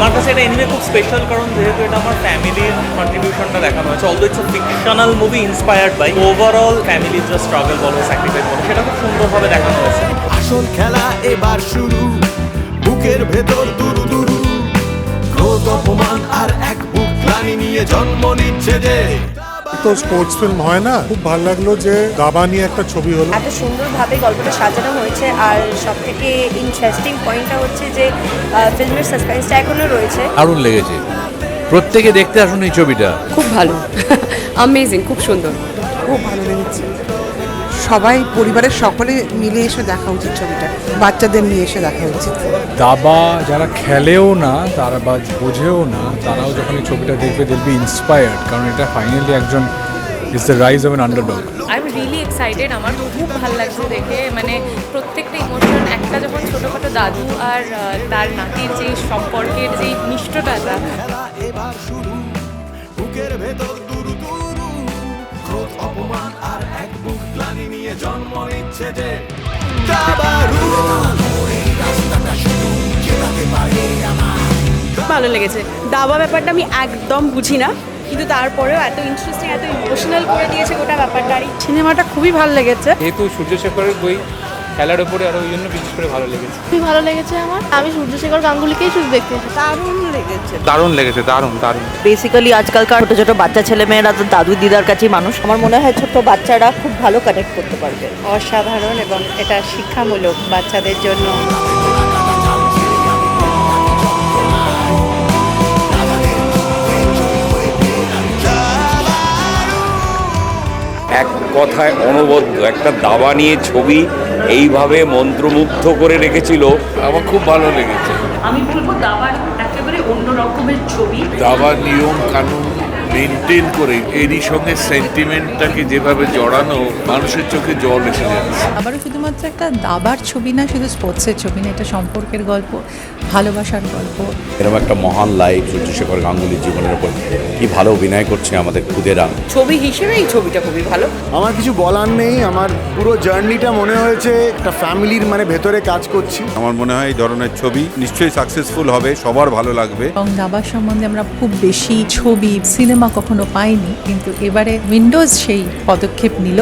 আমার কাছে এটা এনিমে খুব স্পেশাল কারণ যেহেতু এটা আমার ফ্যামিলির কন্ট্রিবিউশনটা দেখানো হয়েছে although it's fictional movie inspired by overall ফ্যামিলির যে স্ট্রাগল বলো স্যাক্রিফাইস বলো, সেটা খুব সুন্দরভাবে দেখানো হয়েছে। আসল খেলা এবার শুরু, বুকের ভেতর দুরু দুরু। ক্রোধ, অপমান আর এক বুক নিয়ে জন্ম নিচ্ছে যে তো স্পোর্টস ফিল্ম হয় না। খুব ভালো লাগল যে দাবা নিয়ে একটা ছবি হলো। এত সুন্দরভাবে গল্পটা সাজানো হয়েছে আর সব থেকে ইন্টারেস্টিং পয়েন্টটা হচ্ছে যে ফিল্মের সাসপেন্সটা এখনও রয়েছে। দারুণ লেগেছে। প্রত্যেকে দেখতে আসুন এই ছবিটা। খুব ভালো। অ্যামেজিং খুব সুন্দর। খুব ভালো লেগেছে। সবাই পরিবারের সকলে মিলে এসে দেখা উচিত ছবিটা। বাচ্চাদের নিয়ে এসে দেখা উচিত। দাবা যারা খেলেও না তারা বা বোঝেও না তারাও যখন এই ছবিটা দেখবে দিল বি ইন্সপায়ার্ড কারণ এটা ফাইনালি একজন is the rise of an underdog I am really excited আমার খুব ভালো লাগছে দেখে মানে প্রত্যেকটা ইমোশন একটা যখন ছোটোখাটো দাদু আর তার নাতির যেই সম্পর্কের যেই মিষ্টতাটা জন্ম নিচ্ছে যে ভালো লেগেছে। দাবা ব্যাপারটা আমি একদম বুঝি না কিন্তু তারপরেও এত ইন্টারেস্টিং এত ইমোশনাল করে দিয়েছে গোটা ব্যাপারটা। আর এই সিনেমাটা খুবই ভালো লেগেছে। যেহেতু সূর্যশেখরের বই খেলার উপরে আরও ওই জন্য বিশেষ করে ভালো লেগেছে। খুবই ভালো লেগেছে আমার। আমি সূর্যশেখর গাঙ্গুলিকেই শুধু দেখতে এসেছি। দারুণ লেগেছে। দারুণ লেগেছে দারুণ দারুণ। বেসিক্যালি আজকালকার ছোট ছোট বাচ্চা ছেলে মেয়েরা তো দাদু দিদার কাছেই মানুষ। আমার মনে হয় ছোট বাচ্চারা খুব ভালো কানেক্ট করতে পারবে। অসাধারণ এবং এটা শিক্ষামূলক বাচ্চাদের জন্য। এক কথায় অনবদ্য। একটা দাবা নিয়ে ছবি এইভাবে মন্ত্রমুগ্ধ করে রেখেছিল। আমার খুব ভালো লেগেছে। আমি বলব দাবার একেবারে অন্য রকমের ছবি। দাবার নিয়ম কানুন মেনটেন করে এরই সঙ্গে সেন্টিমেন্টটাকে যেভাবে জড়ানো মানুষের চোখে জল এসে যাচ্ছে। আবারও শুধুমাত্র একটা দাবার ছবি না শুধু স্পোর্টসের ছবি না এটা সম্পর্কের গল্প ভালোবাসার গল্প। এরকম একটা মহান লাইফ সূর্যশেখর গাঙ্গুলির জীবনের উপর কি ভালো অভিনয় করছে আমাদের খুদেরা? ছবি হিসেবে এই ছবিটা খুবই ভালো। আমার কিছু বলার নেই আমার পুরো জার্নিটা মনে হয়েছে একটা ফ্যামিলির মানে ভেতরে কাজ করছি। আমার মনে হয় এই ধরনের ছবি নিশ্চয়ই সাকসেসফুল হবে সবার ভালো লাগবে। এবং দাবার সম্বন্ধে আমরা খুব বেশি ছবি সিনেমা কখনো পাইনি কিন্তু এবারে উইন্ডোজ সেই পদক্ষেপ নিল।